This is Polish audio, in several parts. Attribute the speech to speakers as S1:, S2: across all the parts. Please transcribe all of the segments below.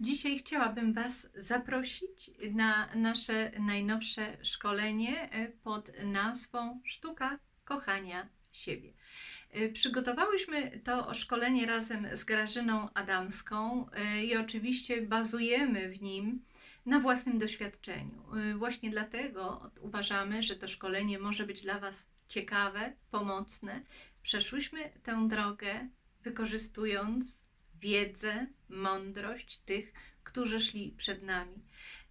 S1: Dzisiaj chciałabym Was zaprosić na nasze najnowsze szkolenie e, pod nazwą Sztuka Kochania Siebie. E, Przygotowałyśmy to szkolenie razem z Grażyną Adamską e, i oczywiście bazujemy w nim na własnym doświadczeniu. Właśnie dlatego uważamy, że to szkolenie może być dla Was ciekawe, pomocne. Przeszłyśmy tę drogę wykorzystując wiedzę, mądrość tych, którzy szli przed nami.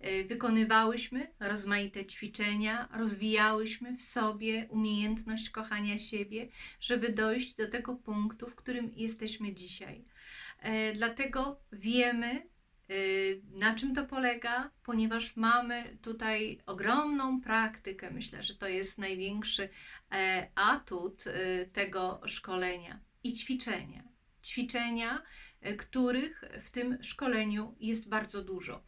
S1: Y, Wykonywałyśmy rozmaite ćwiczenia, rozwijałyśmy w sobie umiejętność kochania siebie, żeby dojść do tego punktu, w którym jesteśmy dzisiaj. E, Dlatego wiemy, y, na czym to polega, ponieważ mamy tutaj ogromną praktykę. Myślę, że to jest największy e, atut tego szkolenia i ćwiczenia. Ćwiczenia, e, których w tym szkoleniu jest bardzo dużo.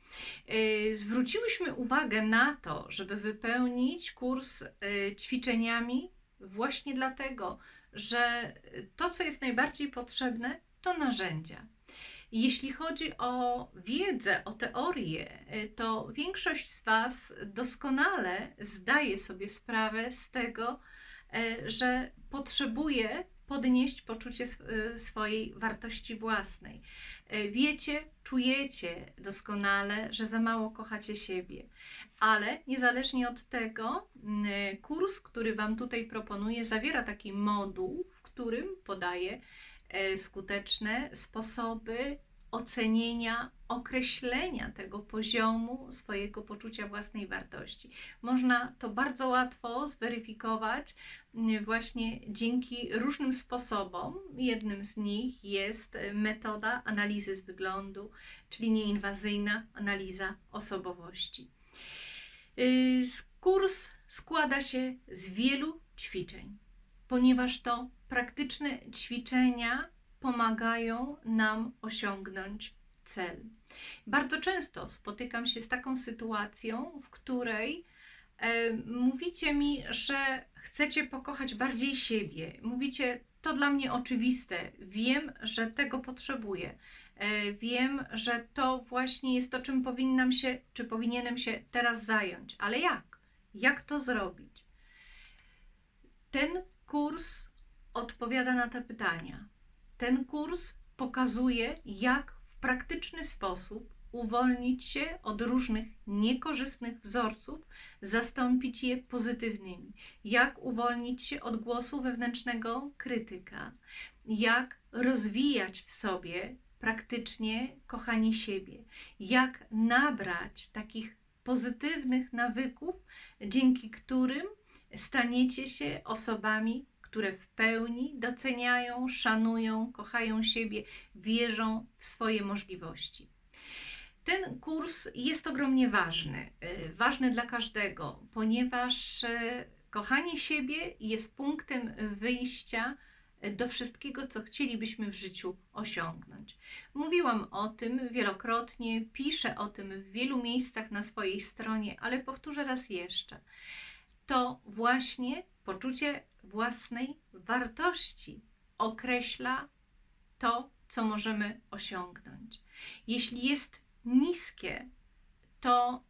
S1: E, Zwróciłyśmy uwagę na to, żeby wypełnić kurs e, ćwiczeniami, właśnie dlatego, że to, co jest najbardziej potrzebne, to narzędzia. Jeśli chodzi o wiedzę, o teorię, e, to większość z Was doskonale zdaje sobie sprawę z tego, e, że potrzebuje podnieść poczucie e, swojej wartości własnej. E, Wiecie, czujecie doskonale, że za mało kochacie siebie, ale niezależnie od tego, m, e, kurs, który Wam tutaj proponuję, zawiera taki moduł, w którym podaje skuteczne sposoby ocenienia, określenia tego poziomu swojego poczucia własnej wartości. Można to bardzo łatwo zweryfikować mm, właśnie dzięki różnym sposobom. Jednym z nich jest e, metoda analizy z wyglądu, czyli nieinwazyjna analiza osobowości. Y, Kurs składa się z wielu ćwiczeń, ponieważ to praktyczne ćwiczenia pomagają nam osiągnąć cel. Bardzo często spotykam się z taką sytuacją, w której e, mówicie mi, że chcecie pokochać bardziej siebie. Mówicie, to dla mnie oczywiste, wiem, że tego potrzebuję. E, Wiem, że to właśnie jest to, czym powinnam się, czy powinienem się teraz zająć. Ale jak? Jak to zrobić? Ten kurs odpowiada na te pytania. Ten kurs pokazuje, jak w praktyczny sposób uwolnić się od różnych niekorzystnych wzorców, zastąpić je pozytywnymi. Jak uwolnić się od głosu wewnętrznego krytyka. Jak rozwijać w sobie praktycznie kochanie siebie. Jak nabrać takich pozytywnych nawyków, dzięki którym staniecie się osobami, które w pełni doceniają, szanują, kochają siebie, wierzą w swoje możliwości. Ten kurs jest ogromnie ważny, y, ważny dla każdego, ponieważ y, kochanie siebie jest punktem wyjścia y, do wszystkiego, co chcielibyśmy w życiu osiągnąć. Mówiłam o tym wielokrotnie, piszę o tym w wielu miejscach na swojej stronie, ale powtórzę raz jeszcze. To właśnie poczucie własnej wartości określa to, co możemy osiągnąć. Jeśli jest niskie, to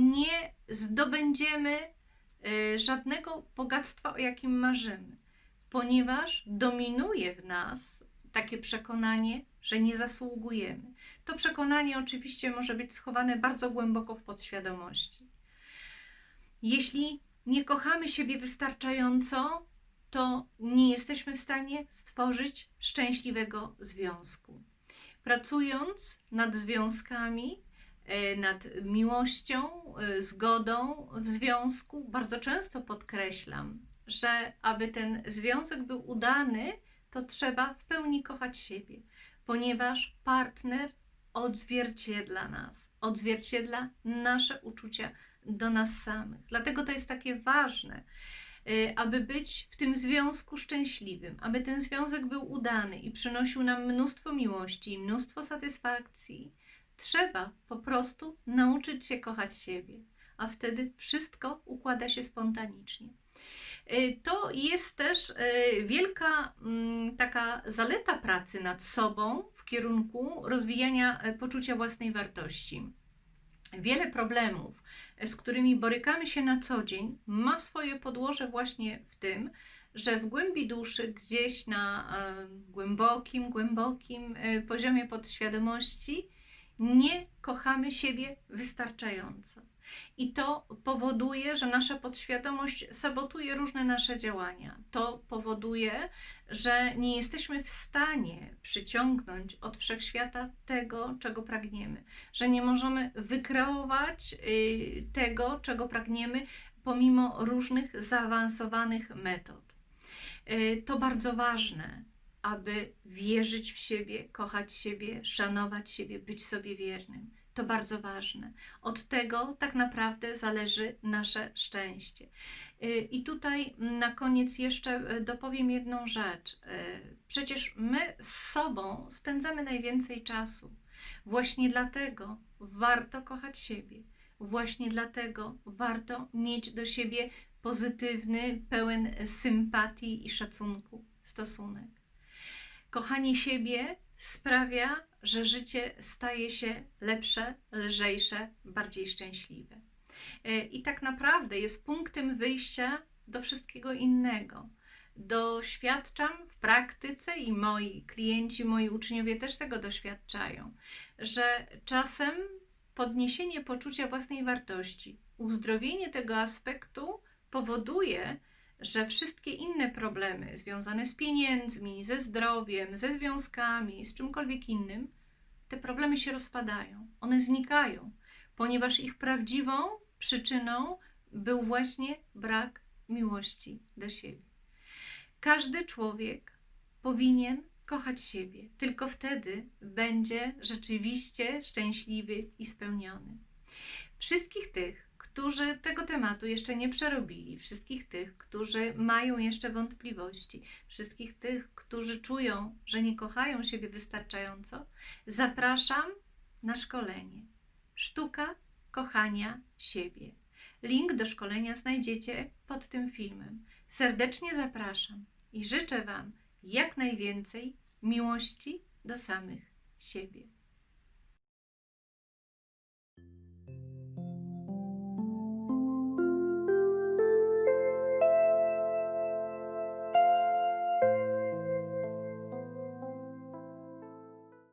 S1: nie zdobędziemy y, żadnego bogactwa, o jakim marzymy, ponieważ dominuje w nas takie przekonanie, że nie zasługujemy. To przekonanie oczywiście może być schowane bardzo głęboko w podświadomości. Jeśli nie kochamy siebie wystarczająco, to nie jesteśmy w stanie stworzyć szczęśliwego związku. Pracując nad związkami, e, nad miłością, e, zgodą w związku, bardzo często podkreślam, że aby ten związek był udany, to trzeba w pełni kochać siebie, ponieważ partner odzwierciedla nas, odzwierciedla nasze uczucia do nas samych. Dlatego to jest takie ważne, y, aby być w tym związku szczęśliwym, aby ten związek był udany i przynosił nam mnóstwo miłości i mnóstwo satysfakcji. Trzeba po prostu nauczyć się kochać siebie, a wtedy wszystko układa się spontanicznie. Y, To jest też y, wielka mm, taka zaleta pracy nad sobą w kierunku rozwijania e, poczucia własnej wartości. Wiele problemów, z którymi borykamy się na co dzień, ma swoje podłoże właśnie w tym, że w głębi duszy, gdzieś na głębokim, głębokim poziomie podświadomości, nie kochamy siebie wystarczająco. I to powoduje, że nasza podświadomość sabotuje różne nasze działania. To powoduje, że nie jesteśmy w stanie przyciągnąć od wszechświata tego, czego pragniemy, że nie możemy wykreować y, tego, czego pragniemy, pomimo różnych zaawansowanych metod. Y, To bardzo ważne, aby wierzyć w siebie, kochać siebie, szanować siebie, być sobie wiernym. To bardzo ważne. Od tego tak naprawdę zależy nasze szczęście. Y, I tutaj na koniec jeszcze y, dopowiem jedną rzecz. Y, Przecież my z sobą spędzamy najwięcej czasu. Właśnie dlatego warto kochać siebie. Właśnie dlatego warto mieć do siebie pozytywny, pełen sympatii i szacunku stosunek. Kochanie siebie sprawia, że życie staje się lepsze, lżejsze, bardziej szczęśliwe. E, I tak naprawdę jest punktem wyjścia do wszystkiego innego. Doświadczam w praktyce i moi klienci, moi uczniowie też tego doświadczają, że czasem podniesienie poczucia własnej wartości, uzdrowienie tego aspektu powoduje, że wszystkie inne problemy związane z pieniędzmi, ze zdrowiem, ze związkami, z czymkolwiek innym, te problemy się rozpadają, one znikają, ponieważ ich prawdziwą przyczyną był właśnie brak miłości do siebie. Każdy człowiek powinien kochać siebie, tylko wtedy będzie rzeczywiście szczęśliwy i spełniony. Wszystkich tych, którzy tego tematu jeszcze nie przerobili, wszystkich tych, którzy mają jeszcze wątpliwości, wszystkich tych, którzy czują, że nie kochają siebie wystarczająco, zapraszam na szkolenie. Sztuka kochania siebie. Link do szkolenia znajdziecie pod tym filmem. Serdecznie zapraszam i życzę Wam jak najwięcej miłości do samych siebie.